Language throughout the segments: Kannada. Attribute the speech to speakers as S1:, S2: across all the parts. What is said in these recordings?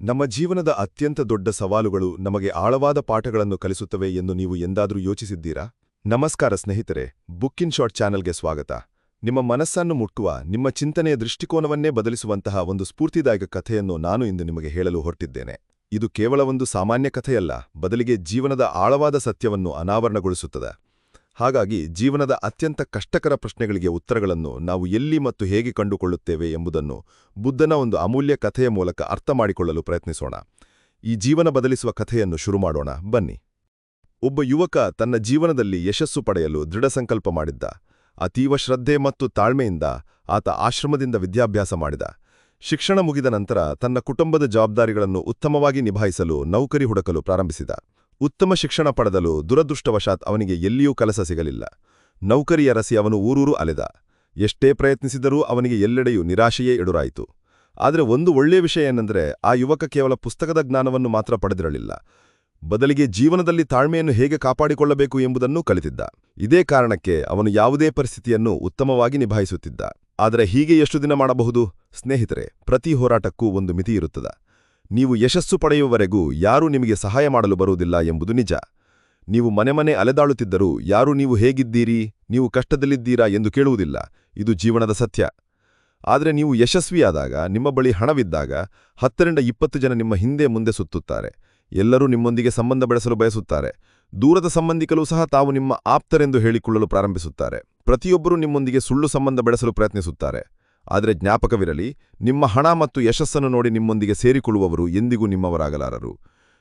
S1: ನಮ್ಮ ಜೀವನದ ಅತ್ಯಂತ ದೊಡ್ಡ ಸವಾಲುಗಳು ನಮಗೆ ಆಳವಾದ ಪಾಠಗಳನ್ನು ಕಲಿಸುತ್ತವೆ ಎಂದು ನೀವು ಎಂದಾದರೂ ಯೋಚಿಸಿದ್ದೀರಾ? ನಮಸ್ಕಾರ ಸ್ನೇಹಿತರೆ ಬುಕ್ ಇನ್ ಶಾರ್ಟ್ ಚಾನೆಲ್ಗೆ ಸ್ವಾಗತ. ನಿಮ್ಮ ಮನಸ್ಸನ್ನು ಮುಟ್ಟುವ, ನಿಮ್ಮ ಚಿಂತನೆಯ ದೃಷ್ಟಿಕೋನವನ್ನೇ ಬದಲಿಸುವಂತಹ ಒಂದು ಸ್ಫೂರ್ತಿದಾಯಕ ಕಥೆಯನ್ನು ನಾನು ಇಂದು ನಿಮಗೆ ಹೇಳಲು ಹೊರಟಿದ್ದೇನೆ. ಇದು ಕೇವಲ ಒಂದು ಸಾಮಾನ್ಯ ಕಥೆಯಲ್ಲ, ಬದಲಿಗೆ ಜೀವನದ ಆಳವಾದ ಸತ್ಯವನ್ನು ಅನಾವರಣಗೊಳಿಸುತ್ತದೆ. ಹಾಗಾಗಿ ಜೀವನದ ಅತ್ಯಂತ ಕಷ್ಟಕರ ಪ್ರಶ್ನೆಗಳಿಗೆ ಉತ್ತರಗಳನ್ನು ನಾವು ಎಲ್ಲಿ ಮತ್ತು ಹೇಗೆ ಕಂಡುಕೊಳ್ಳುತ್ತೇವೆ ಎಂಬುದನ್ನು ಬುದ್ಧನ ಒಂದು ಅಮೂಲ್ಯ ಕಥೆಯ ಮೂಲಕ ಅರ್ಥ ಮಾಡಿಕೊಳ್ಳಲು ಪ್ರಯತ್ನಿಸೋಣ. ಈ ಜೀವನ ಬದಲಿಸುವ ಕಥೆಯನ್ನು ಶುರು ಮಾಡೋಣ. ಬನ್ನಿ. ಒಬ್ಬ ಯುವಕ ತನ್ನ ಜೀವನದಲ್ಲಿ ಯಶಸ್ಸು ಪಡೆಯಲು ದೃಢ ಸಂಕಲ್ಪ ಮಾಡಿದ್ದ. ಅತೀವ ಶ್ರದ್ಧೆ ಮತ್ತು ತಾಳ್ಮೆಯಿಂದ ಆತ ಆಶ್ರಮದಿಂದ ವಿದ್ಯಾಭ್ಯಾಸ ಮಾಡಿದ. ಶಿಕ್ಷಣ ಮುಗಿದ ನಂತರ ತನ್ನ ಕುಟುಂಬದ ಜವಾಬ್ದಾರಿಗಳನ್ನು ಉತ್ತಮವಾಗಿ ನಿಭಾಯಿಸಲು ನೌಕರಿ ಹುಡುಕಲು ಪ್ರಾರಂಭಿಸಿದ. ಉತ್ತಮ ಶಿಕ್ಷಣ ಪಡೆದಲು ದುರದೃಷ್ಟವಶಾತ್ ಅವನಿಗೆ ಎಲ್ಲಿಯೂ ಕೆಲಸ ಸಿಗಲಿಲ್ಲ. ನೌಕರಿಯ ರಸಿ ಅವನು ಊರೂರು ಅಲೆದ. ಎಷ್ಟೇ ಪ್ರಯತ್ನಿಸಿದರೂ ಅವನಿಗೆ ಎಲ್ಲೆಡೆಯೂ ನಿರಾಶೆಯೇ ಎದುರಾಯಿತು. ಆದರೆ ಒಂದು ಒಳ್ಳೆಯ ವಿಷಯ ಏನೆಂದರೆ ಆ ಯುವಕ ಕೇವಲ ಪುಸ್ತಕದ ಜ್ಞಾನವನ್ನು ಮಾತ್ರ ಪಡೆದಿರಲಿಲ್ಲ. ಬದಲಿಗೆ ಜೀವನದಲ್ಲಿ ತಾಳ್ಮೆಯನ್ನು ಹೇಗೆ ಕಾಪಾಡಿಕೊಳ್ಳಬೇಕು ಎಂಬುದನ್ನೂ ಕಲಿತಿದ್ದ. ಇದೇ ಕಾರಣಕ್ಕೆ ಅವನು ಯಾವುದೇ ಪರಿಸ್ಥಿತಿಯನ್ನು ಉತ್ತಮವಾಗಿ ನಿಭಾಯಿಸುತ್ತಿದ್ದ. ಆದರೆ ಹೀಗೆ ಎಷ್ಟು ದಿನ ಮಾಡಬಹುದು? ಸ್ನೇಹಿತರೆ, ಪ್ರತಿ ಹೋರಾಟಕ್ಕೂ ಒಂದು ಮಿತಿಯಿರುತ್ತದೆ. ನೀವು ಯಶಸ್ಸು ಪಡೆಯುವವರೆಗೂ ಯಾರೂ ನಿಮಗೆ ಸಹಾಯ ಮಾಡಲು ಬರುವುದಿಲ್ಲ ಎಂಬುದು ನಿಜ. ನೀವು ಮನೆ ಮನೆ ಅಲೆದಾಳುತ್ತಿದ್ದರೂ ಯಾರೂ ನೀವು ಹೇಗಿದ್ದೀರಿ, ನೀವು ಕಷ್ಟದಲ್ಲಿದ್ದೀರಾ ಎಂದು ಕೇಳುವುದಿಲ್ಲ. ಇದು ಜೀವನದ ಸತ್ಯ. ಆದರೆ ನೀವು ಯಶಸ್ವಿಯಾದಾಗ, ನಿಮ್ಮ ಬಳಿ ಹಣವಿದ್ದಾಗ, ಹತ್ತರಿಂದ ಇಪ್ಪತ್ತು ಜನ ನಿಮ್ಮ ಹಿಂದೆ ಮುಂದೆ ಸುತ್ತುತ್ತಾರೆ. ಎಲ್ಲರೂ ನಿಮ್ಮೊಂದಿಗೆ ಸಂಬಂಧ ಬೆಳೆಸಲು ಬಯಸುತ್ತಾರೆ. ದೂರದ ಸಂಬಂಧಿಕರು ಸಹ ತಾವು ನಿಮ್ಮ ಆಪ್ತರೆಂದು ಹೇಳಿಕೊಳ್ಳಲು ಪ್ರಾರಂಭಿಸುತ್ತಾರೆ. ಪ್ರತಿಯೊಬ್ಬರೂ ನಿಮ್ಮೊಂದಿಗೆ ಸುಳ್ಳು ಸಂಬಂಧ ಬೆಳೆಸಲು ಪ್ರಯತ್ನಿಸುತ್ತಾರೆ. ಆದರೆ ಜ್ಞಾಪಕವಿರಲಿ, ನಿಮ್ಮ ಹಣ ಮತ್ತು ಯಶಸ್ಸನ್ನು ನೋಡಿ ನಿಮ್ಮೊಂದಿಗೆ ಸೇರಿಕೊಳ್ಳುವವರು ಎಂದಿಗೂ ನಿಮ್ಮವರಾಗಲಾರರು.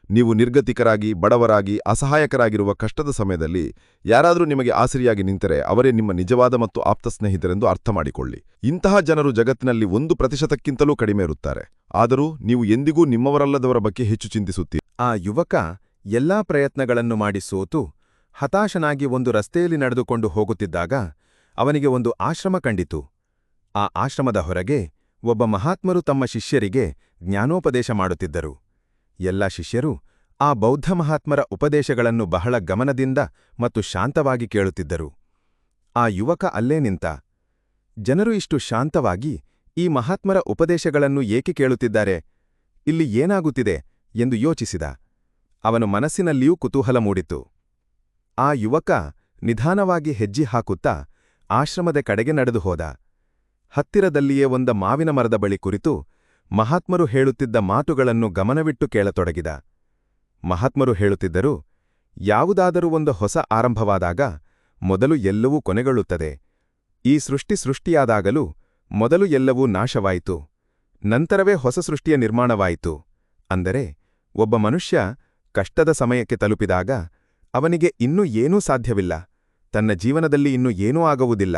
S1: ನೀವು ನಿರ್ಗತಿಕರಾಗಿ, ಬಡವರಾಗಿ, ಅಸಹಾಯಕರಾಗಿರುವ ಕಷ್ಟದ ಸಮಯದಲ್ಲಿ ಯಾರಾದರೂ ನಿಮಗೆ ಆಸರಿಯಾಗಿ ನಿಂತರೆ ಅವರೇ ನಿಮ್ಮ ನಿಜವಾದ ಮತ್ತು ಆಪ್ತ ಸ್ನೇಹಿತರೆಂದು ಅರ್ಥ ಮಾಡಿಕೊಳ್ಳಿ. ಇಂತಹ ಜನರು ಜಗತ್ತಿನಲ್ಲಿ ಒಂದು ಪ್ರತಿಶತಕ್ಕಿಂತಲೂ ಕಡಿಮೆ ಇರುತ್ತಾರೆ. ಆದರೂ ನೀವು ಎಂದಿಗೂ ನಿಮ್ಮವರಲ್ಲದವರ ಬಗ್ಗೆ ಹೆಚ್ಚು ಚಿಂತಿಸುತ್ತೀರಿ.
S2: ಆ ಯುವಕ ಎಲ್ಲಾ ಪ್ರಯತ್ನಗಳನ್ನು ಮಾಡಿ ಸೋತು, ಹತಾಶನಾಗಿ ಒಂದು ರಸ್ತೆಯಲ್ಲಿ ನಡೆದುಕೊಂಡು ಹೋಗುತ್ತಿದ್ದಾಗ ಅವನಿಗೆ ಒಂದು ಆಶ್ರಮ ಕಂಡಿತು. ಆ ಆಶ್ರಮದ ಹೊರಗೆ ಒಬ್ಬ ಮಹಾತ್ಮರು ತಮ್ಮ ಶಿಷ್ಯರಿಗೆ ಜ್ಞಾನೋಪದೇಶ ಮಾಡುತ್ತಿದ್ದರು. ಎಲ್ಲ ಶಿಷ್ಯರು ಆ ಬೌದ್ಧ ಮಹಾತ್ಮರ ಉಪದೇಶಗಳನ್ನು ಬಹಳ ಗಮನದಿಂದ ಮತ್ತು ಶಾಂತವಾಗಿ ಕೇಳುತ್ತಿದ್ದರು. ಆ ಯುವಕ ಅಲ್ಲೇ ನಿಂತ, ಜನರು ಇಷ್ಟು ಶಾಂತವಾಗಿ ಈ ಮಹಾತ್ಮರ ಉಪದೇಶಗಳನ್ನು ಏಕೆ ಕೇಳುತ್ತಿದ್ದಾರೆ? ಇಲ್ಲಿ ಏನಾಗುತ್ತಿದೆ? ಎಂದು ಯೋಚಿಸಿದ. ಅವನು ಮನಸ್ಸಿನಲ್ಲಿಯೂ ಕುತೂಹಲ ಮೂಡಿತು ಆ ಯುವಕ ನಿಧಾನವಾಗಿ ಹೆಜ್ಜೆ ಹಾಕುತ್ತಾ ಆಶ್ರಮದ ಕಡೆಗೆ ನಡೆದು ಹೋದ ಹತ್ತಿರದಲ್ಲಿಯೇ ಒಂದ ಮಾವಿನ ಮರದ ಬಳಿ ಕುರಿತು ಮಹಾತ್ಮರು ಹೇಳುತ್ತಿದ್ದ ಮಾತುಗಳನ್ನು ಗಮನವಿಟ್ಟು ಕೇಳತೊಡಗಿದ. ಮಹಾತ್ಮರು ಹೇಳುತ್ತಿದ್ದರು, ಯಾವುದಾದರೂ ಒಂದು ಹೊಸ ಆರಂಭವಾದಾಗ ಮೊದಲು ಎಲ್ಲವೂ ಕೊನೆಗೊಳ್ಳುತ್ತದೆ. ಈ ಸೃಷ್ಟಿ ಸೃಷ್ಟಿಯಾದಾಗಲೂ ಮೊದಲು ಎಲ್ಲವೂ ನಾಶವಾಯಿತು. ನಂತರವೇ ಹೊಸ ಸೃಷ್ಟಿಯ ನಿರ್ಮಾಣವಾಯಿತು. ಅಂದರೆ, ಒಬ್ಬ ಮನುಷ್ಯ ಕಷ್ಟದ ಸಮಯಕ್ಕೆ ತಲುಪಿದಾಗ ಅವನಿಗೆ ಇನ್ನೂ ಏನೂ ಸಾಧ್ಯವಿಲ್ಲ. ತನ್ನ ಜೀವನದಲ್ಲಿ ಇನ್ನೂ ಏನೂ ಆಗುವುದಿಲ್ಲ.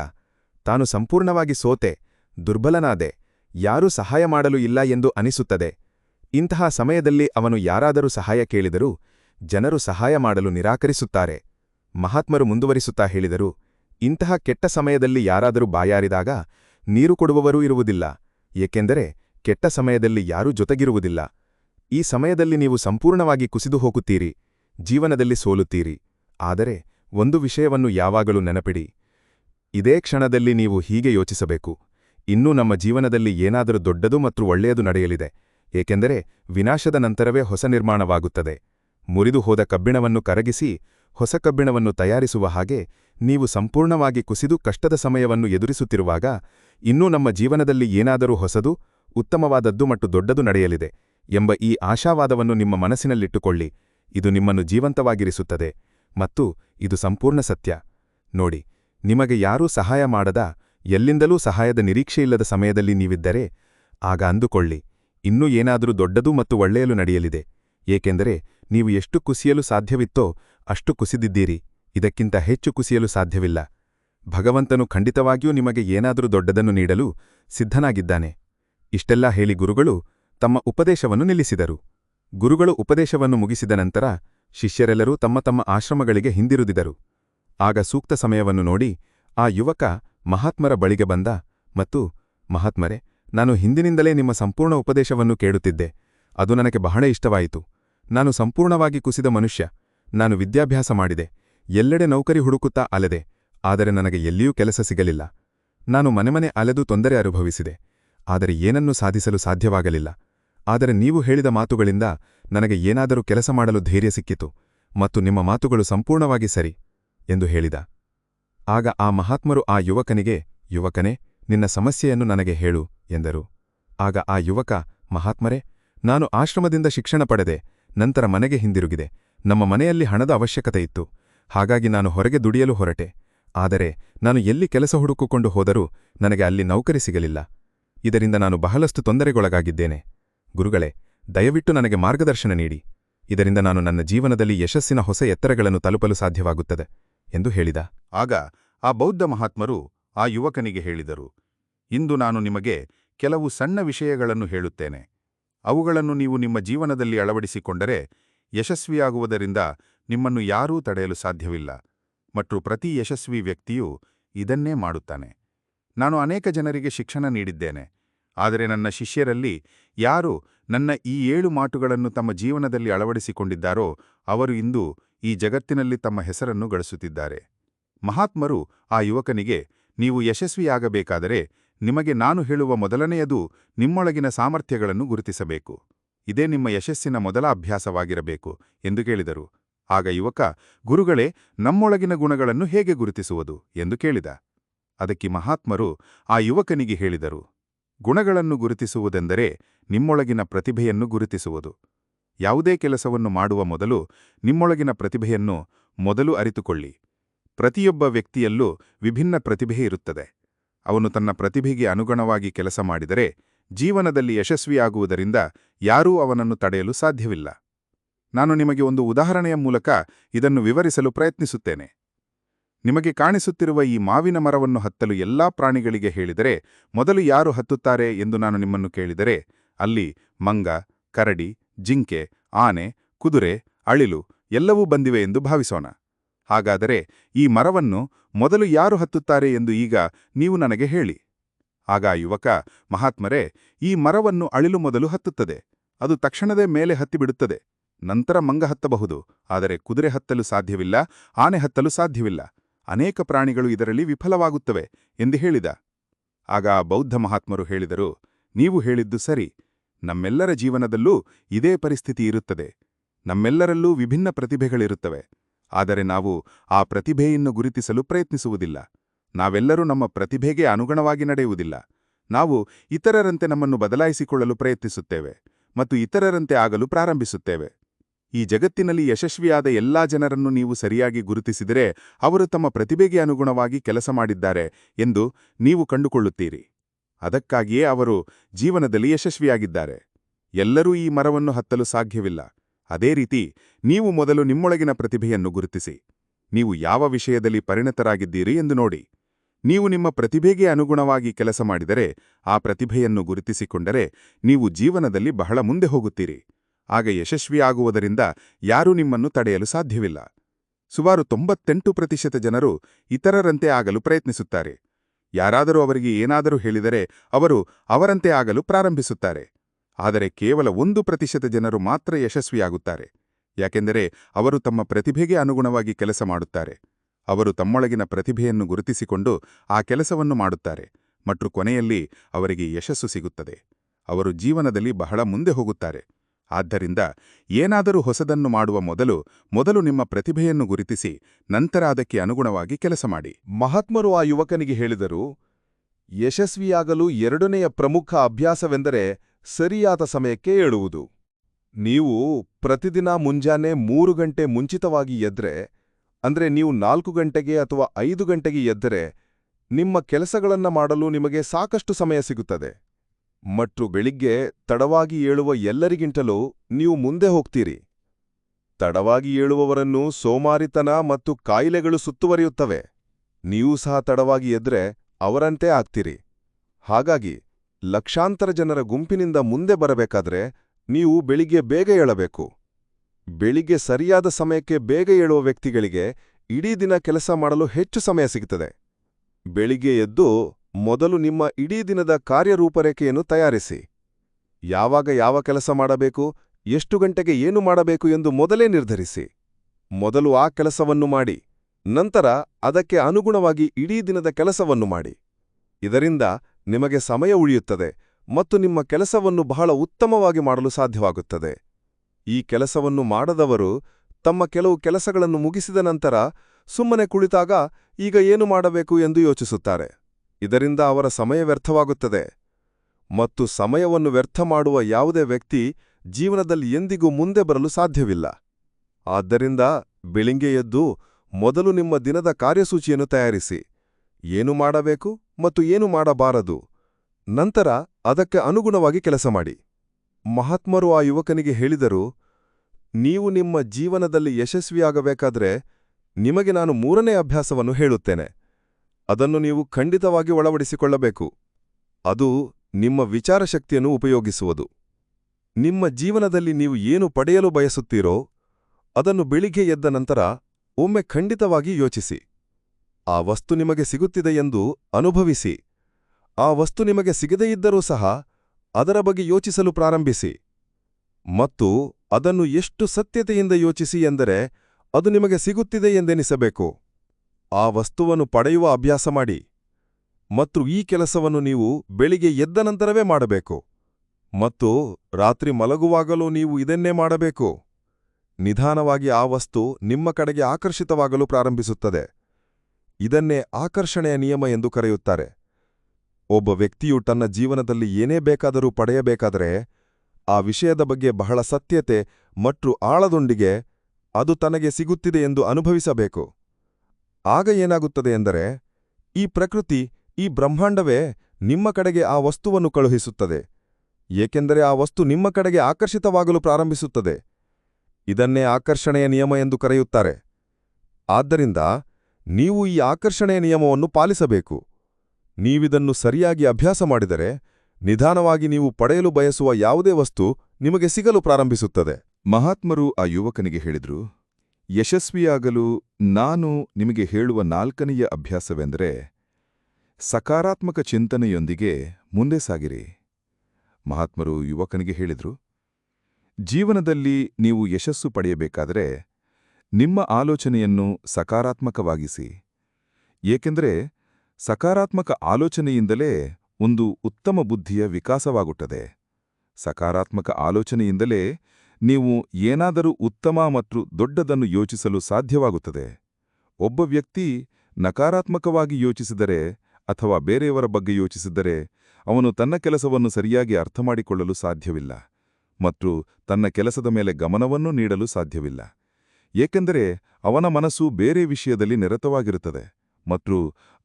S2: ತಾನು ಸಂಪೂರ್ಣವಾಗಿ ಸೋತೆ. ದುರ್ಬಲನಾದೆ, ಯಾರೂ ಸಹಾಯ ಮಾಡಲು ಇಲ್ಲ ಎಂದು ಅನಿಸುತ್ತದೆ. ಇಂತಹ ಸಮಯದಲ್ಲಿ ಅವನು ಯಾರಾದರೂ ಸಹಾಯ ಕೇಳಿದರೂ ಜನರು ಸಹಾಯ ಮಾಡಲು ನಿರಾಕರಿಸುತ್ತಾರೆ. ಮಹಾತ್ಮರು ಮುಂದುವರಿಸುತ್ತಾ ಹೇಳಿದರು, ಇಂತಹ ಕೆಟ್ಟ ಸಮಯದಲ್ಲಿ ಯಾರಾದರೂ ಬಾಯಾರಿದಾಗ ನೀರು ಕೊಡುವವರೂ ಇರುವುದಿಲ್ಲ, ಏಕೆಂದರೆ ಕೆಟ್ಟ ಸಮಯದಲ್ಲಿ ಯಾರೂ ಜೊತೆಗಿರುವುದಿಲ್ಲ. ಈ ಸಮಯದಲ್ಲಿ ನೀವು ಸಂಪೂರ್ಣವಾಗಿ ಕುಸಿದು ಹೋಗುತ್ತೀರಿ, ಜೀವನದಲ್ಲಿ ಸೋಲುತ್ತೀರಿ. ಆದರೆ ಒಂದು ವಿಷಯವನ್ನು ಯಾವಾಗಲೂ ನೆನಪಿಡಿ, ಇದೇ ಕ್ಷಣದಲ್ಲಿ ನೀವು ಹೀಗೆ ಯೋಚಿಸಬೇಕು. ಇನ್ನೂ ನಮ್ಮ ಜೀವನದಲ್ಲಿ ಏನಾದರೂ ದೊಡ್ಡದು ಮತ್ತು ಒಳ್ಳೆಯದು ನಡೆಯಲಿದೆ, ಏಕೆಂದರೆ ವಿನಾಶದ ನಂತರವೇ ಹೊಸ ನಿರ್ಮಾಣವಾಗುತ್ತದೆ. ಮುರಿದು ಹೋದ ಕಬ್ಬಿಣವನ್ನು ಕರಗಿಸಿ ಹೊಸ ಕಬ್ಬಿಣವನ್ನು ತಯಾರಿಸುವ ಹಾಗೆ ನೀವು ಸಂಪೂರ್ಣವಾಗಿ ಕುಸಿದು ಕಷ್ಟದ ಸಮಯವನ್ನು ಎದುರಿಸುತ್ತಿರುವಾಗ ಇನ್ನೂ ನಮ್ಮ ಜೀವನದಲ್ಲಿ ಏನಾದರೂ ಹೊಸದು, ಉತ್ತಮವಾದದ್ದು ಮತ್ತು ದೊಡ್ಡದು ನಡೆಯಲಿದೆ ಎಂಬ ಈ ಆಶಾವಾದವನ್ನು ನಿಮ್ಮ ಮನಸ್ಸಿನಲ್ಲಿಟ್ಟುಕೊಳ್ಳಿ. ಇದು ನಿಮ್ಮನ್ನು ಜೀವಂತವಾಗಿರಿಸುತ್ತದೆ ಮತ್ತು ಇದು ಸಂಪೂರ್ಣ ಸತ್ಯ. ನೋಡಿ, ನಿಮಗೆ ಯಾರೂ ಸಹಾಯ ಮಾಡದ ಎಲ್ಲಿಂದಲೂ ಸಹಾಯದ ನಿರೀಕ್ಷೆಯಿಲ್ಲದ ಸಮಯದಲ್ಲಿ ನೀವಿದ್ದರೆ, ಆಗ ಅಂದುಕೊಳ್ಳಿ, ಇನ್ನೂ ಏನಾದರೂ ದೊಡ್ಡದು ಮತ್ತು ಒಳ್ಳೆಯಲು ನಡೆಯಲಿದೆ, ಏಕೆಂದರೆ ನೀವು ಎಷ್ಟು ಕುಸಿಯಲು ಸಾಧ್ಯವಿತ್ತೋ ಅಷ್ಟು ಕುಸಿದಿದ್ದೀರಿ, ಇದಕ್ಕಿಂತ ಹೆಚ್ಚು ಕುಸಿಯಲು ಸಾಧ್ಯವಿಲ್ಲ. ಭಗವಂತನು ಖಂಡಿತವಾಗಿಯೂ ನಿಮಗೆ ಏನಾದರೂ ದೊಡ್ಡದನ್ನು ನೀಡಲು ಸಿದ್ಧನಾಗಿದ್ದಾನೆ. ಇಷ್ಟೆಲ್ಲ ಹೇಳಿ ಗುರುಗಳು ತಮ್ಮ ಉಪದೇಶವನ್ನು ನಿಲ್ಲಿಸಿದರು. ಗುರುಗಳು ಉಪದೇಶವನ್ನು ಮುಗಿಸಿದ ನಂತರ ಶಿಷ್ಯರೆಲ್ಲರೂ ತಮ್ಮ ತಮ್ಮ ಆಶ್ರಮಗಳಿಗೆ ಹಿಂದಿರುದಿದರು ಆಗ ಸೂಕ್ತ ಸಮಯವನ್ನು ನೋಡಿ ಆ ಯುವಕ ಮಹಾತ್ಮರ ಬಳಿಗೆ ಬಂದ ಮತ್ತು, ಮಹಾತ್ಮರೆ, ನಾನು ಹಿಂದಿನಿಂದಲೇ ನಿಮ್ಮ ಸಂಪೂರ್ಣ ಉಪದೇಶವನ್ನು ಕೇಳುತ್ತಿದ್ದೆ. ಅದು ನನಗೆ ಬಹಳ ಇಷ್ಟವಾಯಿತು. ನಾನು ಸಂಪೂರ್ಣವಾಗಿ ಕುಸಿದ ಮನುಷ್ಯ. ನಾನು ವಿದ್ಯಾಭ್ಯಾಸ ಮಾಡಿದೆ. ಎಲ್ಲೆಡೆ ನೌಕರಿ ಹುಡುಕುತ್ತಾ ಅಲೆದೆ. ಆದರೆ ನನಗೆ ಎಲ್ಲಿಯೂ ಕೆಲಸ ಸಿಗಲಿಲ್ಲ. ನಾನು ಮನೆಮನೆ ಅಲೆದು ತೊಂದರೆ ಅನುಭವಿಸಿದೆ. ಆದರೆ ಏನನ್ನೂ ಸಾಧಿಸಲು ಸಾಧ್ಯವಾಗಲಿಲ್ಲ. ಆದರೆ ನೀವು ಹೇಳಿದ ಮಾತುಗಳಿಂದ ನನಗೆ ಏನಾದರೂ ಕೆಲಸ ಮಾಡಲು ಧೈರ್ಯ ಸಿಕ್ಕಿತು. ಮತ್ತು ನಿಮ್ಮ ಮಾತುಗಳು ಸಂಪೂರ್ಣವಾಗಿ ಸರಿ, ಎಂದು ಹೇಳಿದ. ಆಗ ಆ ಮಹಾತ್ಮರು ಆ ಯುವಕನಿಗೆ, ಯುವಕನೇ, ನಿನ್ನ ಸಮಸ್ಯೆಯನ್ನು ನನಗೆ ಹೇಳು, ಎಂದರು. ಆಗ ಆ ಯುವಕ, ಮಹಾತ್ಮರೇ, ನಾನು ಆಶ್ರಮದಿಂದ ಶಿಕ್ಷಣ ಪಡೆದೆ, ನಂತರ ಮನೆಗೆ ಹಿಂದಿರುಗಿದೆ, ನಮ್ಮ ಮನೆಯಲ್ಲಿ ಹಣದ ಅವಶ್ಯಕತೆ ಇತ್ತು, ಹಾಗಾಗಿ ನಾನು ಹೊರಗೆ ದುಡಿಯಲು ಹೊರಟೆ, ಆದರೆ ನಾನು ಎಲ್ಲಿ ಕೆಲಸ ಹುಡುಕಿಕೊಂಡು ಹೋದರೂ ನನಗೆ ಅಲ್ಲಿ ನೌಕರಿ ಸಿಗಲಿಲ್ಲ, ಇದರಿಂದ ನಾನು ಬಹಳಷ್ಟು ತೊಂದರೆಗೊಳಗಾಗಿದ್ದೇನೆ. ಗುರುಗಳೇ, ದಯವಿಟ್ಟು ನನಗೆ ಮಾರ್ಗದರ್ಶನ ನೀಡಿ, ಇದರಿಂದ ನಾನು ನನ್ನ ಜೀವನದಲ್ಲಿ ಯಶಸ್ಸಿನ ಹೊಸ ಎತ್ತರಗಳನ್ನು ತಲುಪಲು ಸಾಧ್ಯವಾಗುತ್ತದೆ. ಎಂದು ಹೇಳಿದ.
S3: ಆಗ ಆ ಬೌದ್ಧ ಮಹಾತ್ಮರು ಆ ಯುವಕನಿಗೆ ಹೇಳಿದರು, ಇಂದು ನಾನು ನಿಮಗೆ ಕೆಲವು ಸಣ್ಣ ವಿಷಯಗಳನ್ನು ಹೇಳುತ್ತೇನೆ. ಅವುಗಳನ್ನು ನೀವು ನಿಮ್ಮ ಜೀವನದಲ್ಲಿ ಅಳವಡಿಸಿಕೊಂಡರೆ ಯಶಸ್ವಿಯಾಗುವುದರಿಂದ ನಿಮ್ಮನ್ನು ಯಾರೂ ತಡೆಯಲು ಸಾಧ್ಯವಿಲ್ಲ, ಮತ್ತು ಪ್ರತಿ ಯಶಸ್ವಿ ವ್ಯಕ್ತಿಯೂ ಇದನ್ನೇ ಮಾಡುತ್ತಾನೆ. ನಾನು ಅನೇಕ ಜನರಿಗೆ ಶಿಕ್ಷಣ ನೀಡಿದ್ದೇನೆ, ಆದರೆ ನನ್ನ ಶಿಷ್ಯರಲ್ಲಿ ಯಾರು ನನ್ನ ಈ ಏಳು ಮಾತುಗಳನ್ನು ತಮ್ಮ ಜೀವನದಲ್ಲಿ ಅಳವಡಿಸಿಕೊಂಡಿದ್ದಾರೋ ಅವರು ಇಂದು ಈ ಜಗತ್ತಿನಲ್ಲಿ ತಮ್ಮ ಹೆಸರನ್ನು ಗಳಿಸುತ್ತಿದ್ದಾರೆ. ಮಹಾತ್ಮರು ಆ ಯುವಕನಿಗೆ, ನೀವು ಯಶಸ್ವಿಯಾಗಬೇಕಾದರೆ ನಿಮಗೆ ನಾನು ಹೇಳುವ ಮೊದಲನೆಯದು ನಿಮ್ಮೊಳಗಿನ ಸಾಮರ್ಥ್ಯಗಳನ್ನು ಗುರುತಿಸಬೇಕು. ಇದೇ ನಿಮ್ಮ ಯಶಸ್ಸಿನ ಮೊದಲ ಅಭ್ಯಾಸವಾಗಿರಬೇಕು, ಎಂದು ಕೇಳಿದರು. ಆಗ ಯುವಕ, ಗುರುಗಳೇ, ನಮ್ಮೊಳಗಿನ ಗುಣಗಳನ್ನು ಹೇಗೆ ಗುರುತಿಸುವುದು? ಎಂದು ಕೇಳಿದ. ಅದಕ್ಕೆ ಮಹಾತ್ಮರು ಆ ಯುವಕನಿಗೆ ಹೇಳಿದರು, ಗುಣಗಳನ್ನು ಗುರುತಿಸುವುದೆಂದರೆ ನಿಮ್ಮೊಳಗಿನ ಪ್ರತಿಭೆಯನ್ನು ಗುರುತಿಸುವುದು. ಯಾವುದೇ ಕೆಲಸವನ್ನು ಮಾಡುವ ಮೊದಲು ನಿಮ್ಮೊಳಗಿನ ಪ್ರತಿಭೆಯನ್ನು ಮೊದಲು ಅರಿತುಕೊಳ್ಳಿ. ಪ್ರತಿಯೊಬ್ಬ ವ್ಯಕ್ತಿಯಲ್ಲೂ ವಿಭಿನ್ನ ಪ್ರತಿಭೆ ಇರುತ್ತದೆ. ಅವನು ತನ್ನ ಪ್ರತಿಭೆಗೆ ಅನುಗುಣವಾಗಿ ಕೆಲಸ ಮಾಡಿದರೆ ಜೀವನದಲ್ಲಿ ಯಶಸ್ವಿಯಾಗುವುದರಿಂದ ಯಾರೂ ಅವನನ್ನು ತಡೆಯಲು ಸಾಧ್ಯವಿಲ್ಲ. ನಾನು ನಿಮಗೆ ಒಂದು ಉದಾಹರಣೆಯ ಮೂಲಕ ಇದನ್ನು ವಿವರಿಸಲು ಪ್ರಯತ್ನಿಸುತ್ತೇನೆ. ನಿಮಗೆ ಕಾಣಿಸುತ್ತಿರುವ ಈ ಮಾವಿನ ಮರವನ್ನು ಹತ್ತಲು ಎಲ್ಲಾ ಪ್ರಾಣಿಗಳಿಗೆ ಹೇಳಿದರೆ ಮೊದಲು ಯಾರು ಹತ್ತುತ್ತಾರೆ ಎಂದು ನಾನು ನಿಮ್ಮನ್ನು ಕೇಳಿದರೆ ಅಲ್ಲಿ ಮಂಗ, ಕರಡಿ ಜಿಂಕೆ, ಆನೆ, ಕುದುರೆ, ಅಳಿಲು ಎಲ್ಲವೂ ಬಂದಿವೆ ಎಂದು ಭಾವಿಸೋಣ. ಹಾಗಾದರೆ ಈ ಮರವನ್ನು ಮೊದಲು ಯಾರು ಹತ್ತುತ್ತಾರೆ ಎಂದು ಈಗ ನೀವು ನನಗೆ ಹೇಳಿ. ಆಗ ಯುವಕ, ಮಹಾತ್ಮರೇ, ಈ ಮರವನ್ನು ಅಳಿಲು ಮೊದಲು ಹತ್ತುತ್ತದೆ. ಅದು ತಕ್ಷಣದೇ ಮೇಲೆ ಹತ್ತಿಬಿಡುತ್ತದೆ. ನಂತರ ಮಂಗ ಹತ್ತಬಹುದು. ಆದರೆ ಕುದುರೆ ಹತ್ತಲು ಸಾಧ್ಯವಿಲ್ಲ, ಆನೆ ಹತ್ತಲು ಸಾಧ್ಯವಿಲ್ಲ. ಅನೇಕ ಪ್ರಾಣಿಗಳು ಇದರಲ್ಲಿ ವಿಫಲವಾಗುತ್ತವೆ ಎಂದು ಹೇಳಿದ. ಆಗ ಬೌದ್ಧ ಮಹಾತ್ಮರು ಹೇಳಿದರು, ನೀವು ಹೇಳಿದ್ದು ಸರಿ. ನಮ್ಮೆಲ್ಲರ ಜೀವನದಲ್ಲೂ ಇದೇ ಪರಿಸ್ಥಿತಿ ಇರುತ್ತದೆ. ನಮ್ಮೆಲ್ಲರಲ್ಲೂ ವಿಭಿನ್ನ ಪ್ರತಿಭೆಗಳಿರುತ್ತವೆ. ಆದರೆ ನಾವು ಆ ಪ್ರತಿಭೆಯನ್ನು ಗುರುತಿಸಲು ಪ್ರಯತ್ನಿಸುವುದಿಲ್ಲ. ನಾವೆಲ್ಲರೂ ನಮ್ಮ ಪ್ರತಿಭೆಗೆ ಅನುಗುಣವಾಗಿ ನಡೆಯುವುದಿಲ್ಲ. ನಾವು ಇತರರಂತೆ ನಮ್ಮನ್ನು ಬದಲಾಯಿಸಿಕೊಳ್ಳಲು ಪ್ರಯತ್ನಿಸುತ್ತೇವೆ ಮತ್ತು ಇತರರಂತೆ ಆಗಲು ಪ್ರಾರಂಭಿಸುತ್ತೇವೆ. ಈ ಜಗತ್ತಿನಲ್ಲಿ ಯಶಸ್ವಿಯಾದ ಎಲ್ಲಾ ಜನರನ್ನು ನೀವು ಸರಿಯಾಗಿ ಗುರುತಿಸಿದರೆ ಅವರು ತಮ್ಮ ಪ್ರತಿಭೆಗೆ ಅನುಗುಣವಾಗಿ ಕೆಲಸ ಮಾಡಿದ್ದಾರೆ ಎಂದು ನೀವು ಕಂಡುಕೊಳ್ಳುತ್ತೀರಿ. ಅದಕ್ಕಾಗಿಯೇ ಅವರು ಜೀವನದಲ್ಲಿ ಯಶಸ್ವಿಯಾಗಿದ್ದಾರೆ. ಎಲ್ಲರೂ ಈ ಮರವನ್ನು ಹತ್ತಲು ಸಾಧ್ಯವಿಲ್ಲ. ಅದೇ ರೀತಿ, ನೀವು ಮೊದಲು ನಿಮ್ಮೊಳಗಿನ ಪ್ರತಿಭೆಯನ್ನು ಗುರುತಿಸಿ. ನೀವು ಯಾವ ವಿಷಯದಲ್ಲಿ ಪರಿಣತರಾಗಿದ್ದೀರಿ ಎಂದು ನೋಡಿ. ನೀವು ನಿಮ್ಮ ಪ್ರತಿಭೆಗೆ ಅನುಗುಣವಾಗಿ ಕೆಲಸ ಮಾಡಿದರೆ, ಆ ಪ್ರತಿಭೆಯನ್ನು ಗುರುತಿಸಿಕೊಂಡರೆ ನೀವು ಜೀವನದಲ್ಲಿ ಬಹಳ ಮುಂದೆ ಹೋಗುತ್ತೀರಿ. ಆಗ ಯಶಸ್ವಿಯಾಗುವುದರಿಂದ ಯಾರೂ ನಿಮ್ಮನ್ನು ತಡೆಯಲು ಸಾಧ್ಯವಿಲ್ಲ. ಸುಮಾರು ತೊಂಬತ್ತೆಂಟು ಪ್ರತಿಶತ ಜನರು ಇತರರಂತೆ ಆಗಲು ಪ್ರಯತ್ನಿಸುತ್ತಾರೆ. ಯಾರಾದರೂ ಅವರಿಗೆ ಏನಾದರೂ ಹೇಳಿದರೆ ಅವರು ಅವರಂತೆ ಆಗಲು ಪ್ರಾರಂಭಿಸುತ್ತಾರೆ. ಆದರೆ ಕೇವಲ ಒಂದು ಪ್ರತಿಶತ ಜನರು ಮಾತ್ರ ಯಶಸ್ವಿಯಾಗುತ್ತಾರೆ. ಯಾಕೆಂದರೆ ಅವರು ತಮ್ಮ ಪ್ರತಿಭೆಗೆ ಅನುಗುಣವಾಗಿ ಕೆಲಸ ಮಾಡುತ್ತಾರೆ. ಅವರು ತಮ್ಮೊಳಗಿನ ಪ್ರತಿಭೆಯನ್ನು ಗುರುತಿಸಿಕೊಂಡು ಆ ಕೆಲಸವನ್ನು ಮಾಡುತ್ತಾರೆ. ಮತ್ತು ಕೊನೆಯಲ್ಲಿ ಅವರಿಗೆ ಯಶಸ್ಸು ಸಿಗುತ್ತದೆ. ಅವರು ಜೀವನದಲ್ಲಿ ಬಹಳ ಮುಂದೆ ಹೋಗುತ್ತಾರೆ. ಆದ್ದರಿಂದ ಏನಾದರೂ ಹೊಸದನ್ನು ಮಾಡುವ ಮೊದಲು ಮೊದಲು ನಿಮ್ಮ ಪ್ರತಿಭೆಯನ್ನು ಗುರುತಿಸಿ, ನಂತರ ಅದಕ್ಕೆ ಅನುಗುಣವಾಗಿ ಕೆಲಸ ಮಾಡಿ.
S1: ಮಹಾತ್ಮರು ಆ ಯುವಕನಿಗೆ ಹೇಳಿದರು, ಯಶಸ್ವಿಯಾಗಲು ಎರಡನೆಯ ಪ್ರಮುಖ ಅಭ್ಯಾಸವೆಂದರೆ ಸರಿಯಾದ ಸಮಯಕ್ಕೆ ಏಳುವುದು. ನೀವು ಪ್ರತಿದಿನ ಮುಂಜಾನೆ ಮೂರು ಗಂಟೆ ಮುಂಚಿತವಾಗಿ ಎದ್ರೆ, ಅಂದ್ರೆ ನೀವು ನಾಲ್ಕು ಗಂಟೆಗೆ ಅಥವಾ ಐದು ಗಂಟೆಗೆ ಎದ್ದರೆ ನಿಮ್ಮ ಕೆಲಸಗಳನ್ನ ಮಾಡಲು ನಿಮಗೆ ಸಾಕಷ್ಟು ಸಮಯ ಸಿಗುತ್ತದೆ. ಮತ್ತು ಬೆಳಿಗ್ಗೆ ತಡವಾಗಿ ಏಳುವ ಎಲ್ಲರಿಗಿಂತಲೂ ನೀವು ಮುಂದೆ ಹೋಗ್ತೀರಿ. ತಡವಾಗಿ ಏಳುವವರನ್ನು ಸೋಮಾರಿತನ ಮತ್ತು ಕಾಯಿಲೆಗಳು ಸುತ್ತುವರಿಯುತ್ತವೆ. ನೀವು ಸಹ ತಡವಾಗಿ ಎದ್ರೆ ಅವರಂತೆ ಆಗ್ತೀರಿ. ಹಾಗಾಗಿ ಲಕ್ಷಾಂತರ ಜನರ ಗುಂಪಿನಿಂದ ಮುಂದೆ ಬರಬೇಕಾದ್ರೆ ನೀವು ಬೆಳಿಗ್ಗೆ ಬೇಗ ಏಳಬೇಕು. ಬೆಳಿಗ್ಗೆ ಸರಿಯಾದ ಸಮಯಕ್ಕೆ ಬೇಗ ಏಳುವ ವ್ಯಕ್ತಿಗಳಿಗೆ ಇಡೀ ದಿನ ಕೆಲಸ ಮಾಡಲು ಹೆಚ್ಚು ಸಮಯ ಸಿಗುತ್ತದೆ. ಬೆಳಿಗ್ಗೆ ಎದ್ದು ಮೊದಲು ನಿಮ್ಮ ಇಡೀ ದಿನದ ಕಾರ್ಯರೂಪರೇಖೆಯನ್ನು ತಯಾರಿಸಿ. ಯಾವಾಗ ಯಾವ ಕೆಲಸ ಮಾಡಬೇಕು, ಎಷ್ಟು ಗಂಟೆಗೆ ಏನು ಮಾಡಬೇಕು ಎಂದು ಮೊದಲೇ ನಿರ್ಧರಿಸಿ. ಮೊದಲು ಆ ಕೆಲಸವನ್ನು ಮಾಡಿ, ನಂತರ ಅದಕ್ಕೆ ಅನುಗುಣವಾಗಿ ಇಡೀ ದಿನದ ಕೆಲಸವನ್ನು ಮಾಡಿ. ಇದರಿಂದ ನಿಮಗೆ ಸಮಯ ಉಳಿಯುತ್ತದೆ ಮತ್ತು ನಿಮ್ಮ ಕೆಲಸವನ್ನು ಬಹಳ ಉತ್ತಮವಾಗಿ ಮಾಡಲು ಸಾಧ್ಯವಾಗುತ್ತದೆ. ಈ ಕೆಲಸವನ್ನು ಮಾಡದವರು ತಮ್ಮ ಕೆಲವು ಕೆಲಸಗಳನ್ನು ಮುಗಿಸಿದ ನಂತರ ಸುಮ್ಮನೆ ಕುಳಿತಾಗ ಈಗ ಏನು ಮಾಡಬೇಕು ಎಂದು ಯೋಚಿಸುತ್ತಾರೆ. ಇದರಿಂದ ಅವರ ಸಮಯ ವ್ಯರ್ಥವಾಗುತ್ತದೆ. ಮತ್ತು ಸಮಯವನ್ನು ವ್ಯರ್ಥ ಮಾಡುವ ಯಾವುದೇ ವ್ಯಕ್ತಿ ಜೀವನದಲ್ಲಿ ಎಂದಿಗೂ ಮುಂದೆ ಬರಲು ಸಾಧ್ಯವಿಲ್ಲ. ಆದ್ದರಿಂದ ಬೆಳಿಗ್ಗೆ ಎದ್ದು ಮೊದಲು ನಿಮ್ಮ ದಿನದ ಕಾರ್ಯಸೂಚಿಯನ್ನು ತಯಾರಿಸಿ. ಏನು ಮಾಡಬೇಕು ಮತ್ತು ಏನು ಮಾಡಬಾರದು. ನಂತರ ಅದಕ್ಕೆ ಅನುಗುಣವಾಗಿ ಕೆಲಸ ಮಾಡಿ. ಮಹಾತ್ಮರು ಆ ಯುವಕನಿಗೆ ಹೇಳಿದರು, ನೀವು ನಿಮ್ಮ ಜೀವನದಲ್ಲಿ ಯಶಸ್ವಿಯಾಗಬೇಕಾದ್ರೆ ನಿಮಗೆ ನಾನು ಮೂರನೇ ಅಭ್ಯಾಸವನ್ನು ಹೇಳುತ್ತೇನೆ. ಅದನ್ನು ನೀವು ಖಂಡಿತವಾಗಿ ಒಳವಡಿಸಿಕೊಳ್ಳಬೇಕು ಅದು ನಿಮ್ಮ ವಿಚಾರಶಕ್ತಿಯನ್ನು ಉಪಯೋಗಿಸುವುದು. ನಿಮ್ಮ ಜೀವನದಲ್ಲಿ ನೀವು ಏನು ಪಡೆಯಲು ಬಯಸುತ್ತೀರೋ, ಅದನ್ನು ಬೆಳಿಗ್ಗೆ ಎದ್ದ ನಂತರ ಒಮ್ಮೆ ಖಂಡಿತವಾಗಿ ಯೋಚಿಸಿ. ಆ ವಸ್ತು ನಿಮಗೆ ಸಿಗುತ್ತಿದೆ ಎಂದು ಅನುಭವಿಸಿ. ಆ ವಸ್ತು ನಿಮಗೆ ಸಿಗದೇ ಇದ್ದರೂ ಸಹ ಅದರ ಬಗ್ಗೆ ಯೋಚಿಸಲು ಪ್ರಾರಂಭಿಸಿ. ಮತ್ತು ಅದನ್ನು ಎಷ್ಟು ಸತ್ಯತೆಯಿಂದ ಯೋಚಿಸಿ ಎಂದರೆ ಅದು ನಿಮಗೆ ಸಿಗುತ್ತಿದೆ ಎಂದೆನಿಸಬೇಕು. ಆ ವಸ್ತುವನ್ನು ಪಡೆಯುವ ಅಭ್ಯಾಸ ಮಾಡಿ ಮತ್ತು ಈ ಕೆಲಸವನ್ನು ನೀವು ಬೆಳಿಗ್ಗೆ ಎದ್ದ ನಂತರವೇ ಮಾಡಬೇಕು. ಮತ್ತು ರಾತ್ರಿ ಮಲಗುವಾಗಲೂ ನೀವು ಇದನ್ನೇ ಮಾಡಬೇಕು. ನಿಧಾನವಾಗಿ ಆ ವಸ್ತು ನಿಮ್ಮ ಕಡೆಗೆ ಆಕರ್ಷಿತವಾಗಲು ಪ್ರಾರಂಭಿಸುತ್ತದೆ. ಇದನ್ನೇ ಆಕರ್ಷಣೆಯ ನಿಯಮ ಎಂದು ಕರೆಯುತ್ತಾರೆ. ಒಬ್ಬ ವ್ಯಕ್ತಿಯು ತನ್ನ ಜೀವನದಲ್ಲಿ ಏನೇ ಬೇಕಾದರೂ ಪಡೆಯಬೇಕಾದರೆ ಆ ವಿಷಯದ ಬಗ್ಗೆ ಬಹಳ ಸತ್ಯತೆ ಮತ್ತು ಆಳದೊಂದಿಗೆ ಅದು ತನಗೆ ಸಿಗುತ್ತಿದೆ ಎಂದು ಅನುಭವಿಸಬೇಕು. ಆಗ ಏನಾಗುತ್ತದೆ ಎಂದರೆ, ಈ ಪ್ರಕೃತಿ, ಈ ಬ್ರಹ್ಮಾಂಡವೇ ನಿಮ್ಮ ಕಡೆಗೆ ಆ ವಸ್ತುವನ್ನು ಕಳುಹಿಸುತ್ತದೆ, ಏಕೆಂದರೆ ಆ ವಸ್ತು ನಿಮ್ಮ ಕಡೆಗೆ ಆಕರ್ಷಿತವಾಗಲು ಪ್ರಾರಂಭಿಸುತ್ತದೆ. ಇದನ್ನೇ ಆಕರ್ಷಣೆಯ ನಿಯಮ ಎಂದು ಕರೆಯುತ್ತಾರೆ. ಆದ್ದರಿಂದ ನೀವು ಈ ಆಕರ್ಷಣೆಯ ನಿಯಮವನ್ನು ಪಾಲಿಸಬೇಕು. ನೀವಿದನ್ನು ಸರಿಯಾಗಿ ಅಭ್ಯಾಸ ಮಾಡಿದರೆ, ನಿಧಾನವಾಗಿ ನೀವು ಪಡೆಯಲು ಬಯಸುವ ಯಾವುದೇ ವಸ್ತು ನಿಮಗೆ ಸಿಗಲು ಪ್ರಾರಂಭಿಸುತ್ತದೆ.
S3: ಮಹಾತ್ಮರು ಆ ಯುವಕನಿಗೆ ಹೇಳಿದ್ರು ಯಶಸ್ವಿಯಾಗಲು ನಾನು ನಿಮಗೆ ಹೇಳುವ ನಾಲ್ಕನೆಯ ಅಭ್ಯಾಸವೆಂದರೆ, ಸಕಾರಾತ್ಮಕ ಚಿಂತನೆಯೊಂದಿಗೆ ಮುಂದೆ ಸಾಗಿರಿ. ಮಹಾತ್ಮರು ಯುವಕನಿಗೆ ಹೇಳಿದರು, ಜೀವನದಲ್ಲಿ ನೀವು ಯಶಸ್ಸು ಪಡೆಯಬೇಕಾದರೆ ನಿಮ್ಮ ಆಲೋಚನೆಯನ್ನು ಸಕಾರಾತ್ಮಕವಾಗಿಸಿ. ಏಕೆಂದರೆ, ಸಕಾರಾತ್ಮಕ ಆಲೋಚನೆಯಿಂದಲೇ ಒಂದು ಉತ್ತಮ ಬುದ್ಧಿಯ ವಿಕಾಸವಾಗುತ್ತದೆ. ಸಕಾರಾತ್ಮಕ ಆಲೋಚನೆಯಿಂದಲೇ ನೀವು ಏನಾದರೂ ಉತ್ತಮ ಮತ್ತು ದೊಡ್ಡದನ್ನು ಯೋಚಿಸಲು ಸಾಧ್ಯವಾಗುತ್ತದೆ. ಒಬ್ಬ ವ್ಯಕ್ತಿ ನಕಾರಾತ್ಮಕವಾಗಿ ಯೋಚಿಸಿದರೆ ಅಥವಾ ಬೇರೆಯವರ ಬಗ್ಗೆ ಯೋಚಿಸಿದರೆ ಅವನು ತನ್ನ ಕೆಲಸವನ್ನು ಸರಿಯಾಗಿ ಅರ್ಥಮಾಡಿಕೊಳ್ಳಲು ಸಾಧ್ಯವಿಲ್ಲ ಮತ್ತು ತನ್ನ ಕೆಲಸದ ಮೇಲೆ ಗಮನವನ್ನೂ ನೀಡಲು ಸಾಧ್ಯವಿಲ್ಲ. ಏಕೆಂದರೆ ಅವನ ಮನಸ್ಸು ಬೇರೆ ವಿಷಯದಲ್ಲಿ ನಿರತವಾಗಿರುತ್ತದೆ ಮತ್ತು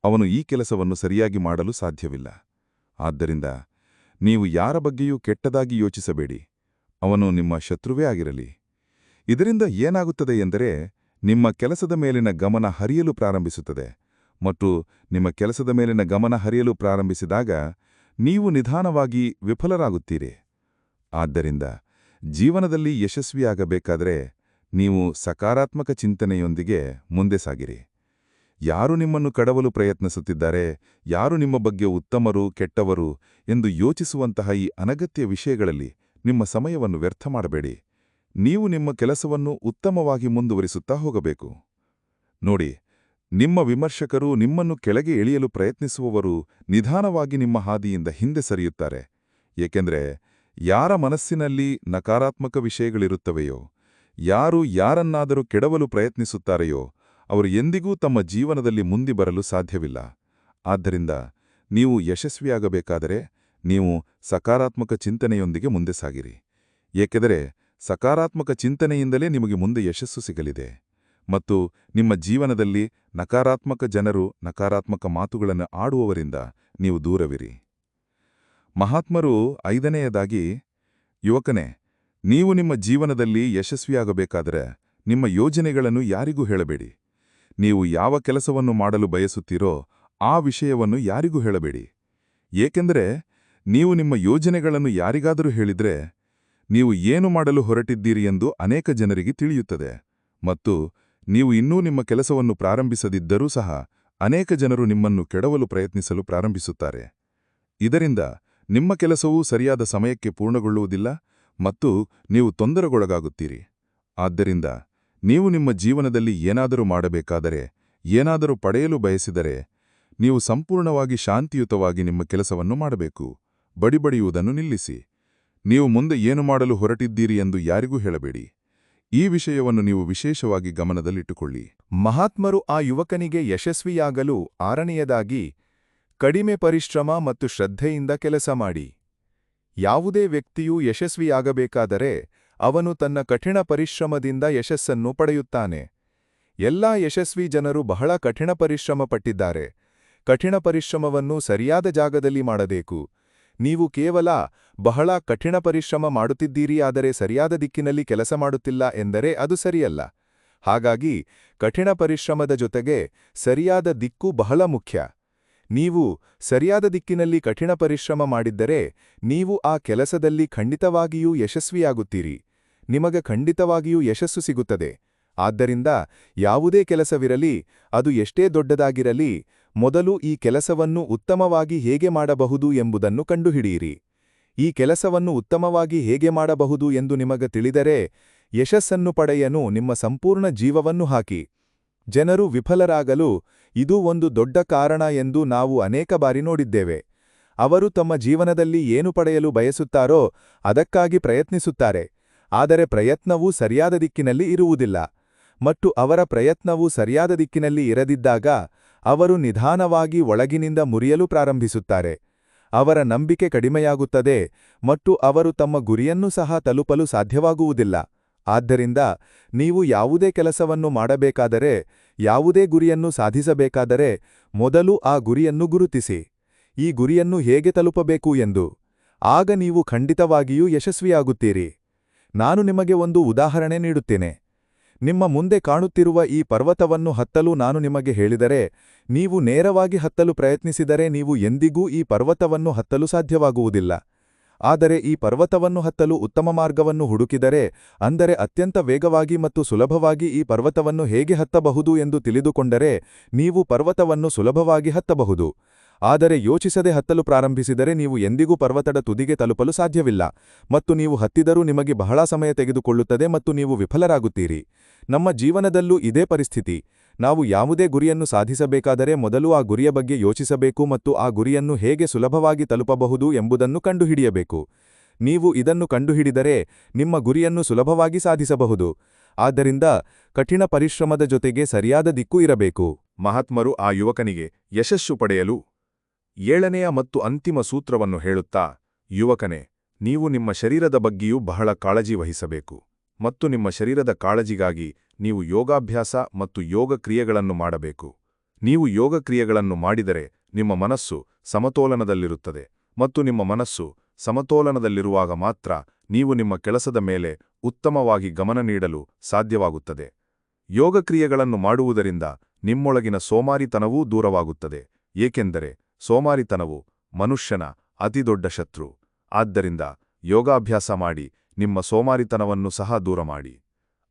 S3: ಅವನು ಈ ಕೆಲಸವನ್ನು ಸರಿಯಾಗಿ ಮಾಡಲು ಸಾಧ್ಯವಿಲ್ಲ. ಆದ್ದರಿಂದ ನೀವು ಯಾರ ಬಗ್ಗೆಯೂ ಕೆಟ್ಟದಾಗಿ ಯೋಚಿಸಬೇಡಿ. ಅವನು ನಿಮ್ಮ ಶತ್ರುವೇ ಆಗಿರಲಿ. ಇದರಿಂದ ಏನಾಗುತ್ತದೆ ಎಂದರೆ, ನಿಮ್ಮ ಕೆಲಸದ ಮೇಲಿನ ಗಮನ ಹರಿಯಲು ಪ್ರಾರಂಭಿಸುತ್ತದೆ ಮತ್ತು ನಿಮ್ಮ ಕೆಲಸದ ಮೇಲಿನ ಗಮನ ಹರಿಯಲು ಪ್ರಾರಂಭಿಸಿದಾಗ ನೀವು ನಿಧಾನವಾಗಿ ವಿಫಲರಾಗುತ್ತೀರಿ. ಆದ್ದರಿಂದ ಜೀವನದಲ್ಲಿ ಯಶಸ್ವಿಯಾಗಬೇಕಾದರೆ ನೀವು ಸಕಾರಾತ್ಮಕ ಚಿಂತನೆಯೊಂದಿಗೆ ಮುಂದೆ ಸಾಗಿರಿ. ಯಾರು ನಿಮ್ಮನ್ನು ಕಡವಲು ಪ್ರಯತ್ನಿಸುತ್ತಿದ್ದಾರೆ, ಯಾರು ನಿಮ್ಮ ಬಗ್ಗೆ ಉತ್ತಮರು, ಕೆಟ್ಟವರು ಎಂದು ಯೋಚಿಸುವಂತಹ ಈ ಅನಗತ್ಯ ವಿಷಯಗಳಲ್ಲಿ ನಿಮ್ಮ ಸಮಯವನ್ನು ವ್ಯರ್ಥ ಮಾಡಬೇಡಿ. ನೀವು ನಿಮ್ಮ ಕೆಲಸವನ್ನು ಉತ್ತಮವಾಗಿ ಮುಂದುವರಿಸುತ್ತಾ ಹೋಗಬೇಕು. ನೋಡಿ, ನಿಮ್ಮ ವಿಮರ್ಶಕರು ನಿಮ್ಮನ್ನು ಕೆಳಗೆ ಎಳೆಯಲು ಪ್ರಯತ್ನಿಸುವವರು ನಿಧಾನವಾಗಿ ನಿಮ್ಮ ಹಾದಿಯಿಂದ ಹಿಂದೆ ಸರಿಯುತ್ತಾರೆ. ಏಕೆಂದರೆ, ಯಾರ ಮನಸ್ಸಿನಲ್ಲಿ ನಕಾರಾತ್ಮಕ ವಿಷಯಗಳಿರುತ್ತವೆಯೋ, ಯಾರು ಯಾರನ್ನಾದರೂ ಕೆಡವಲು ಪ್ರಯತ್ನಿಸುತ್ತಾರೆಯೋ, ಅವರು ಎಂದಿಗೂ ತಮ್ಮ ಜೀವನದಲ್ಲಿ ಮುಂದೆ ಬರಲು ಸಾಧ್ಯವಿಲ್ಲ. ಆದ್ದರಿಂದ, ನೀವು ಯಶಸ್ವಿಯಾಗಬೇಕಾದರೆ ನೀವು ಸಕಾರಾತ್ಮಕ ಚಿಂತನೆಯೊಂದಿಗೆ ಮುಂದೆ ಸಾಗಿರಿ. ಏಕೆಂದರೆ ಸಕಾರಾತ್ಮಕ ಚಿಂತನೆಯಿಂದಲೇ ನಿಮಗೆ ಮುಂದೆ ಯಶಸ್ಸು ಸಿಗಲಿದೆ. ಮತ್ತು ನಿಮ್ಮ ಜೀವನದಲ್ಲಿ ನಕಾರಾತ್ಮಕ ಜನರು ನಕಾರಾತ್ಮಕ ಮಾತುಗಳನ್ನು ಆಡುವವರಿಂದ ನೀವು ದೂರವಿರಿ. ಮಹಾತ್ಮರು ಐದನೆಯದಾಗಿ, ಯುವಕನೇ, ನೀವು ನಿಮ್ಮ ಜೀವನದಲ್ಲಿ ಯಶಸ್ವಿಯಾಗಬೇಕಾದರೆ ನಿಮ್ಮ ಯೋಜನೆಗಳನ್ನು ಯಾರಿಗೂ ಹೇಳಬೇಡಿ. ನೀವು ಯಾವ ಕೆಲಸವನ್ನು ಮಾಡಲು ಬಯಸುತ್ತೀರೋ ಆ ವಿಷಯವನ್ನು ಯಾರಿಗೂ ಹೇಳಬೇಡಿ. ಏಕೆಂದರೆ ನೀವು ನಿಮ್ಮ ಯೋಜನೆಗಳನ್ನು ಯಾರಿಗಾದರೂ ಹೇಳಿದರೆ, ನೀವು ಏನು ಮಾಡಲು ಹೊರಟಿದ್ದೀರಿ ಎಂದು ಅನೇಕ ಜನರಿಗೆ ತಿಳಿಯುತ್ತದೆ. ಮತ್ತು ನೀವು ಇನ್ನೂ ನಿಮ್ಮ ಕೆಲಸವನ್ನು ಪ್ರಾರಂಭಿಸದಿದ್ದರೂ ಸಹ ಅನೇಕ ಜನರು ನಿಮ್ಮನ್ನು ಕೆಡವಲು ಪ್ರಯತ್ನಿಸಲು ಪ್ರಾರಂಭಿಸುತ್ತಾರೆ. ಇದರಿಂದ ನಿಮ್ಮ ಕೆಲಸವೂ ಸರಿಯಾದ ಸಮಯಕ್ಕೆ ಪೂರ್ಣಗೊಳ್ಳುವುದಿಲ್ಲ ಮತ್ತು ನೀವು ತೊಂದರೆಗೊಳಗಾಗುತ್ತೀರಿ. ಆದ್ದರಿಂದ ನೀವು ನಿಮ್ಮ ಜೀವನದಲ್ಲಿ ಏನಾದರೂ ಮಾಡಬೇಕಾದರೆ, ಏನಾದರೂ ಪಡೆಯಲು ಬಯಸಿದರೆ, ನೀವು ಸಂಪೂರ್ಣವಾಗಿ ಶಾಂತಿಯುತವಾಗಿ ನಿಮ್ಮ ಕೆಲಸವನ್ನು ಮಾಡಬೇಕು.
S4: ಬಡಿಬಡಿಯುವುದನ್ನು ನಿಲ್ಲಿಸಿ. ನೀವು ಮುಂದೆ ಏನು ಮಾಡಲು ಹೊರಟಿದ್ದೀರಿ ಎಂದು ಯಾರಿಗೂ ಹೇಳಬೇಡಿ. ಈ ವಿಷಯವನ್ನು ನೀವು ವಿಶೇಷವಾಗಿ ಗಮನದಲ್ಲಿಟ್ಟುಕೊಳ್ಳಿ.
S2: ಮಹಾತ್ಮರು ಆ ಯುವಕನಿಗೆ ಯಶಸ್ವಿಯಾಗಲು ಆರನೆಯದಾಗಿ ಕಡಿಮೆ ಪರಿಶ್ರಮ ಮತ್ತು ಶ್ರದ್ಧೆಯಿಂದ ಕೆಲಸ ಮಾಡಿ. ಯಾವುದೇ ವ್ಯಕ್ತಿಯೂ ಯಶಸ್ವಿಯಾಗಬೇಕಾದರೆ ಅವನು ತನ್ನ ಕಠಿಣ ಪರಿಶ್ರಮದಿಂದ ಯಶಸ್ಸನ್ನು ಪಡೆಯುತ್ತಾನೆ. ಎಲ್ಲಾ ಯಶಸ್ವಿ ಜನರು ಬಹಳ ಕಠಿಣ ಪರಿಶ್ರಮ ಪಟ್ಟಿದ್ದಾರೆ. ಕಠಿಣ ಪರಿಶ್ರಮವನ್ನು ಸರಿಯಾದ ಜಾಗದಲ್ಲಿ ಮಾಡಬೇಕು. ನೀವು ಕೇವಲ ಬಹಳ ಕಠಿಣ ಪರಿಶ್ರಮ ಮಾಡುತ್ತಿದ್ದೀರಿ ಆದರೆ ಸರಿಯಾದ ದಿಕ್ಕಿನಲ್ಲಿ ಕೆಲಸ ಮಾಡುತ್ತಿಲ್ಲ ಎಂದರೆ ಅದು ಸರಿಯಲ್ಲ. ಹಾಗಾಗಿ ಕಠಿಣ ಪರಿಶ್ರಮದ ಜೊತೆಗೆ ಸರಿಯಾದ ದಿಕ್ಕು ಬಹಳ ಮುಖ್ಯ. ನೀವು ಸರಿಯಾದ ದಿಕ್ಕಿನಲ್ಲಿ ಕಠಿಣ ಪರಿಶ್ರಮ ಮಾಡಿದ್ದರೆ ನೀವು ಆ ಕೆಲಸದಲ್ಲಿ ಖಂಡಿತವಾಗಿಯೂ ಯಶಸ್ವಿಯಾಗುತ್ತೀರಿ. ನಿಮಗೆ ಖಂಡಿತವಾಗಿಯೂ ಯಶಸ್ಸು ಸಿಗುತ್ತದೆ. ಆದ್ದರಿಂದ ಯಾವುದೇ ಕೆಲಸವಿರಲಿ, ಅದು ಎಷ್ಟೇ ದೊಡ್ಡದಾಗಿರಲಿ ಮೊದಲು ಈ ಕೆಲಸವನ್ನು ಉತ್ತಮವಾಗಿ ಹೇಗೆ ಮಾಡಬಹುದು ಎಂಬುದನ್ನು ಕಂಡುಹಿಡಿಯಿರಿ. ಈ ಕೆಲಸವನ್ನು ಉತ್ತಮವಾಗಿ ಹೇಗೆ ಮಾಡಬಹುದು ಎಂದು ನಿಮಗೆ ತಿಳಿದರೆ, ಯಶಸ್ಸನ್ನು ಪಡೆಯನು ನಿಮ್ಮ ಸಂಪೂರ್ಣ ಜೀವವನ್ನು ಹಾಕಿ. ಜನರು ವಿಫಲರಾಗಲು ಇದು ಒಂದು ದೊಡ್ಡ ಕಾರಣ ಎಂದು ನಾವು ಅನೇಕ ಬಾರಿ ನೋಡಿದ್ದೇವೆ. ಅವರು ತಮ್ಮ ಜೀವನದಲ್ಲಿ ಏನು ಪಡೆಯಲು ಬಯಸುತ್ತಾರೋ ಅದಕ್ಕಾಗಿ ಪ್ರಯತ್ನಿಸುತ್ತಾರೆ. ಆದರೆ ಪ್ರಯತ್ನವು ಸರಿಯಾದ ದಿಕ್ಕಿನಲ್ಲಿ ಇರುವುದಿಲ್ಲ. ಮತ್ತು ಅವರ ಪ್ರಯತ್ನವು ಸರಿಯಾದ ದಿಕ್ಕಿನಲ್ಲಿ ಇರದಿದ್ದಾಗ ಅವರು ನಿಧಾನವಾಗಿ ಒಳಗಿನಿಂದ ಮುರಿಯಲು ಪ್ರಾರಂಭಿಸುತ್ತಾರೆ. ಅವರ ನಂಬಿಕೆ ಕಡಿಮೆಯಾಗುತ್ತದೆ ಮತ್ತು ಅವರು ತಮ್ಮ ಗುರಿಯನ್ನು ಸಹ ತಲುಪಲು ಸಾಧ್ಯವಾಗುವುದಿಲ್ಲ. ಆದ್ದರಿಂದ ನೀವು ಯಾವುದೇ ಕೆಲಸವನ್ನು ಮಾಡಬೇಕಾದರೆ, ಯಾವುದೇ ಗುರಿಯನ್ನು ಸಾಧಿಸಬೇಕಾದರೆ ಮೊದಲು ಆ ಗುರಿಯನ್ನು ಗುರುತಿಸಿ. ಈ ಗುರಿಯನ್ನು ಹೇಗೆ ತಲುಪಬೇಕು ಎಂದು. ಆಗ ನೀವು ಖಂಡಿತವಾಗಿಯೂ ಯಶಸ್ವಿಯಾಗುತ್ತೀರಿ. ನಾನು ನಿಮಗೆ ಒಂದು ಉದಾಹರಣೆ ನೀಡುತ್ತೇನೆ. ನಿಮ್ಮ ಮುಂದೆ ಕಾಣುತ್ತಿರುವ ಈ ಪರ್ವತವನ್ನು ಹತ್ತಲು ನಾನು ನಿಮಗೆ ಹೇಳಿದರೆ, ನೀವು ನೇರವಾಗಿ ಹತ್ತಲು ಪ್ರಯತ್ನಿಸಿದರೆ ನೀವು ಎಂದಿಗೂ ಈ ಪರ್ವತವನ್ನು ಹತ್ತಲು ಸಾಧ್ಯವಾಗುವುದಿಲ್ಲ. ಆದರೆ ಈ ಪರ್ವತವನ್ನು ಹತ್ತಲು ಉತ್ತಮ ಮಾರ್ಗವನ್ನು ಹುಡುಕಿದರೆ, ಅಂದರೆ ಅತ್ಯಂತ ವೇಗವಾಗಿ ಮತ್ತು ಸುಲಭವಾಗಿ ಈ ಪರ್ವತವನ್ನು ಹೇಗೆ ಹತ್ತಬಹುದು ಎಂದು ತಿಳಿದುಕೊಂಡರೆ, ನೀವು ಪರ್ವತವನ್ನು ಸುಲಭವಾಗಿ ಹತ್ತಬಹುದು. ಆದರೆ ಯೋಚಿಸದೆ ಹತ್ತಲು ಪ್ರಾರಂಭಿಸಿದರೆ ನೀವು ಎಂದಿಗೂ ಪರ್ವತದ ತುದಿಗೆ ತಲುಪಲು ಸಾಧ್ಯವಿಲ್ಲ. ಮತ್ತು ನೀವು ಹತ್ತಿದರೂ ನಿಮಗೆ ಬಹಳ ಸಮಯ ತೆಗೆದುಕೊಳ್ಳುತ್ತದೆ ಮತ್ತು ನೀವು ವಿಫಲರಾಗುತ್ತೀರಿ. ನಮ್ಮ ಜೀವನದಲ್ಲೂ ಇದೇ ಪರಿಸ್ಥಿತಿ. ನಾವು ಯಾವುದೇ ಗುರಿಯನ್ನು ಸಾಧಿಸಬೇಕಾದರೆ ಮೊದಲು ಆ ಗುರಿಯ ಬಗ್ಗೆ ಯೋಚಿಸಬೇಕು ಮತ್ತು ಆ ಗುರಿಯನ್ನು ಹೇಗೆ ಸುಲಭವಾಗಿ ತಲುಪಬಹುದು ಎಂಬುದನ್ನು ಕಂಡುಹಿಡಿಯಬೇಕು. ನೀವು ಇದನ್ನು ಕಂಡುಹಿಡಿದರೆ ನಿಮ್ಮ ಗುರಿಯನ್ನು ಸುಲಭವಾಗಿ ಸಾಧಿಸಬಹುದು. ಆದ್ದರಿಂದ ಕಠಿಣ ಪರಿಶ್ರಮದ ಜೊತೆಗೆ ಸರಿಯಾದ ದಿಕ್ಕು ಇರಬೇಕು.
S3: ಮಹಾತ್ಮರು ಆ ಯುವಕನಿಗೆ ಯಶಸ್ಸು ಪಡೆಯಲು ಏಳನೆಯ ಮತ್ತು ಅಂತಿಮ ಸೂತ್ರವನ್ನು ಹೇಳುತ್ತಾ, ಯುವಕನೇ, ನೀವು ನಿಮ್ಮ ಶರೀರದ ಬಗ್ಗೆಯೂ ಬಹಳ ಕಾಳಜಿ ವಹಿಸಬೇಕು ಮತ್ತು ನಿಮ್ಮ ಶರೀರದ ಕಾಳಜಿಗಾಗಿ ನೀವು ಯೋಗಾಭ್ಯಾಸ ಮತ್ತು ಯೋಗ ಕ್ರಿಯೆಗಳನ್ನು ಮಾಡಬೇಕು. ನೀವು ಯೋಗ ಕ್ರಿಯೆಗಳನ್ನು ಮಾಡಿದರೆ ನಿಮ್ಮ ಮನಸ್ಸು ಸಮತೋಲನದಲ್ಲಿರುತ್ತದೆ ಮತ್ತು ನಿಮ್ಮ ಮನಸ್ಸು ಸಮತೋಲನದಲ್ಲಿರುವಾಗ ಮಾತ್ರ ನೀವು ನಿಮ್ಮ ಕೆಲಸದ ಮೇಲೆ ಉತ್ತಮವಾಗಿ ಗಮನ ನೀಡಲು ಸಾಧ್ಯವಾಗುತ್ತದೆ. ಯೋಗಕ್ರಿಯೆಗಳನ್ನು ಮಾಡುವುದರಿಂದ ನಿಮ್ಮೊಳಗಿನ ಸೋಮಾರಿತನವೂ ದೂರವಾಗುತ್ತದೆ, ಏಕೆಂದರೆ ಸೋಮಾರಿತನವು ಮನುಷ್ಯನ ಅತಿದೊಡ್ಡ ಶತ್ರು. ಆದ್ದರಿಂದ ಯೋಗಾಭ್ಯಾಸ ಮಾಡಿ, ನಿಮ್ಮ ಸೋಮಾರಿತನವನ್ನು ಸಹ ದೂರ ಮಾಡಿ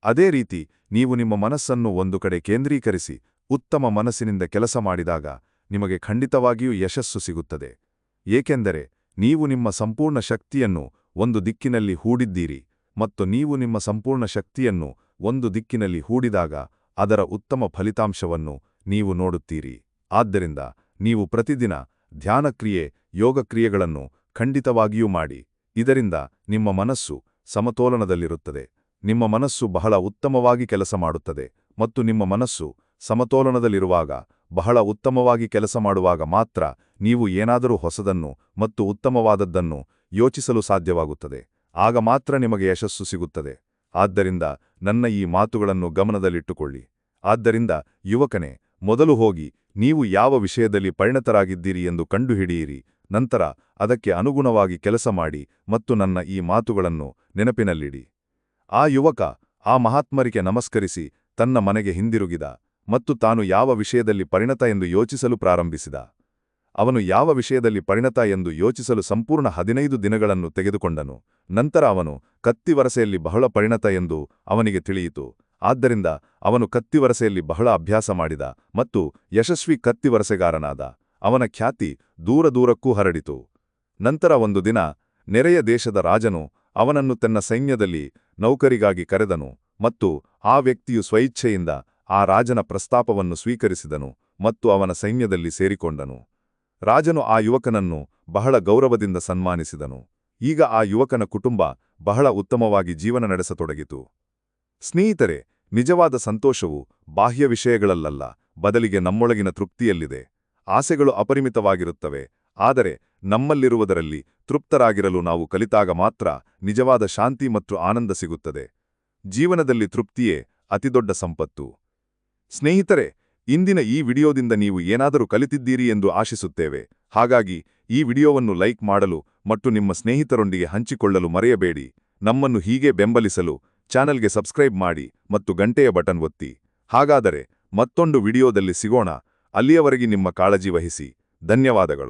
S3: ಅದೇ ರೀತಿ, ನೀವು ನಿಮ್ಮ ಮನಸ್ಸನ್ನು ಒಂದು ಕಡೆ ಕೇಂದ್ರೀಕರಿಸಿ, ಉತ್ತಮ ಮನಸ್ಸಿನಿಂದ ಕೆಲಸ ಮಾಡಿದಾಗ ನಿಮಗೆ ಖಂಡಿತವಾಗಿಯೂ ಯಶಸ್ಸು ಸಿಗುತ್ತದೆ. ಏಕೆಂದರೆ, ನೀವು ನಿಮ್ಮ ಸಂಪೂರ್ಣ ಶಕ್ತಿಯನ್ನು ಒಂದು ದಿಕ್ಕಿನಲ್ಲಿ ಹೂಡಿದ್ದೀರಿ ಮತ್ತು ನೀವು ನಿಮ್ಮ ಸಂಪೂರ್ಣ ಶಕ್ತಿಯನ್ನು ಒಂದು ದಿಕ್ಕಿನಲ್ಲಿ ಹೂಡಿದಾಗ ಅದರ ಉತ್ತಮ ಫಲಿತಾಂಶವನ್ನು ನೀವು ನೋಡುತ್ತೀರಿ. ಆದ್ದರಿಂದ ನೀವು ಪ್ರತಿದಿನ ಧ್ಯಾನಕ್ರಿಯೆ, ಯೋಗಕ್ರಿಯೆಗಳನ್ನು ಖಂಡಿತವಾಗಿಯೂ ಮಾಡಿ. ಇದರಿಂದ ನಿಮ್ಮ ಮನಸ್ಸು ಸಮತೋಲನದಲ್ಲಿರುತ್ತದೆ. ನಿಮ್ಮ ಮನಸ್ಸು ಬಹಳ ಉತ್ತಮವಾಗಿ ಕೆಲಸ ಮಾಡುತ್ತದೆ ಮತ್ತು ನಿಮ್ಮ ಮನಸ್ಸು ಸಮತೋಲನದಲ್ಲಿರುವಾಗ ಬಹಳ ಉತ್ತಮವಾಗಿ ಕೆಲಸ ಮಾಡುವಾಗ ಮಾತ್ರ ನೀವು ಏನಾದರೂ ಹೊಸದನ್ನು ಮತ್ತು ಉತ್ತಮವಾದದ್ದನ್ನು ಯೋಚಿಸಲು ಸಾಧ್ಯವಾಗುತ್ತದೆ. ಆಗ ಮಾತ್ರ ನಿಮಗೆ ಯಶಸ್ಸು ಸಿಗುತ್ತದೆ. ಆದ್ದರಿಂದ ನನ್ನ ಈ ಮಾತುಗಳನ್ನು ಗಮನದಲ್ಲಿಟ್ಟುಕೊಳ್ಳಿ. ಆದ್ದರಿಂದ ಯುವಕನೇ ಮೊದಲು ಹೋಗಿ ನೀವು ಯಾವ ವಿಷಯದಲ್ಲಿ ಪರಿಣತರಾಗಿದ್ದೀರಿ ಎಂದು ಕಂಡುಹಿಡಿಯಿರಿ, ನಂತರ ಅದಕ್ಕೆ ಅನುಗುಣವಾಗಿ ಕೆಲಸ ಮಾಡಿ ಮತ್ತು ನನ್ನ ಈ ಮಾತುಗಳನ್ನು ನೆನಪಿನಲ್ಲಿಡಿ. ಆ ಯುವಕ ಆ ಮಹಾತ್ಮರಿಗೆ ನಮಸ್ಕರಿಸಿ ತನ್ನ ಮನೆಗೆ ಹಿಂದಿರುಗಿದ ಮತ್ತು ತಾನು ಯಾವ ವಿಷಯದಲ್ಲಿ ಪರಿಣತ ಎಂದು ಯೋಚಿಸಲು ಪ್ರಾರಂಭಿಸಿದ. ಅವನು ಯಾವ ವಿಷಯದಲ್ಲಿ ಪರಿಣತ ಎಂದು ಯೋಚಿಸಲು ಸಂಪೂರ್ಣ ಹದಿನೈದು ದಿನಗಳನ್ನು ತೆಗೆದುಕೊಂಡನು. ನಂತರ ಅವನು ಕತ್ತಿವರಸೆಯಲ್ಲಿ ಬಹಳ ಪರಿಣತ ಎಂದು ಅವನಿಗೆ ತಿಳಿಯಿತು. ಆದ್ದರಿಂದ ಅವನು ಕತ್ತಿವರಸೆಯಲ್ಲಿ ಬಹಳ ಅಭ್ಯಾಸ ಮಾಡಿದ ಮತ್ತು ಯಶಸ್ವಿ ಕತ್ತಿವರಸೆಗಾರನಾದ. ಅವನ ಖ್ಯಾತಿ ದೂರ ದೂರಕ್ಕೂ ಹರಡಿತು. ನಂತರ ಒಂದು ದಿನ ನೆರೆಯ ದೇಶದ ರಾಜನು ಅವನನ್ನು ತನ್ನ ಸೈನ್ಯದಲ್ಲಿ ನೌಕರಿಗಾಗಿ ಕರೆದನು ಮತ್ತು ಆ ವ್ಯಕ್ತಿಯು ಸ್ವಇಚ್ಛೆಯಿಂದ ಆ ರಾಜನ ಪ್ರಸ್ತಾಪವನ್ನು ಸ್ವೀಕರಿಸಿದನು ಮತ್ತು ಅವನ ಸೈನ್ಯದಲ್ಲಿ ಸೇರಿಕೊಂಡನು. ರಾಜನು ಆ ಯುವಕನನ್ನು ಬಹಳ ಗೌರವದಿಂದ ಸನ್ಮಾನಿಸಿದನು. ಈಗ ಆ ಯುವಕನ ಕುಟುಂಬ ಬಹಳ ಉತ್ತಮವಾಗಿ ಜೀವನ ನಡೆಸತೊಡಗಿತು. ಸ್ನೇಹಿತರೆ, ನಿಜವಾದ ಸಂತೋಷವು ಬಾಹ್ಯ ವಿಷಯಗಳಲ್ಲಲ್ಲ, ಬದಲಿಗೆ ನಮ್ಮೊಳಗಿನ ತೃಪ್ತಿಯಲ್ಲಿದೆ. ಆಸೆಗಳು ಅಪರಿಮಿತವಾಗಿರುತ್ತವೆ, ಆದರೆ ನಮ್ಮಲ್ಲಿರುವುದರಲ್ಲಿ ತೃಪ್ತರಾಗಿರಲು ನಾವು ಕಲಿತಾಗ ಮಾತ್ರ ನಿಜವಾದ ಶಾಂತಿ ಮತ್ತು ಆನಂದ ಸಿಗುತ್ತದೆ. ಜೀವನದಲ್ಲಿ ತೃಪ್ತಿಯೇ ಅತಿದೊಡ್ಡ ಸಂಪತ್ತು. ಸ್ನೇಹಿತರೆ, ಇಂದಿನ ಈ ವಿಡಿಯೋದಿಂದ ನೀವು ಏನಾದರೂ ಕಲಿತಿದ್ದೀರಿ ಎಂದು ಆಶಿಸುತ್ತೇವೆ. ಹಾಗಾಗಿ ಈ ವಿಡಿಯೋವನ್ನು ಲೈಕ್ ಮಾಡಲು ಮತ್ತು ನಿಮ್ಮ ಸ್ನೇಹಿತರೊಂದಿಗೆ ಹಂಚಿಕೊಳ್ಳಲು ಮರೆಯಬೇಡಿ. ನಮ್ಮನ್ನು ಹೀಗೆ ಬೆಂಬಲಿಸಲು ಚಾನಲ್ಗೆ ಸಬ್ಸ್ಕ್ರೈಬ್ ಮಾಡಿ ಮತ್ತು ಗಂಟೆಯ ಬಟನ್ ಒತ್ತಿ. ಹಾಗಾದರೆ ಮತ್ತೊಂದು ವಿಡಿಯೋದಲ್ಲಿ ಸಿಗೋಣ. ಅಲ್ಲಿಯವರೆಗೆ ನಿಮ್ಮ ಕಾಳಜಿ ವಹಿಸಿ. ಧನ್ಯವಾದಗಳು.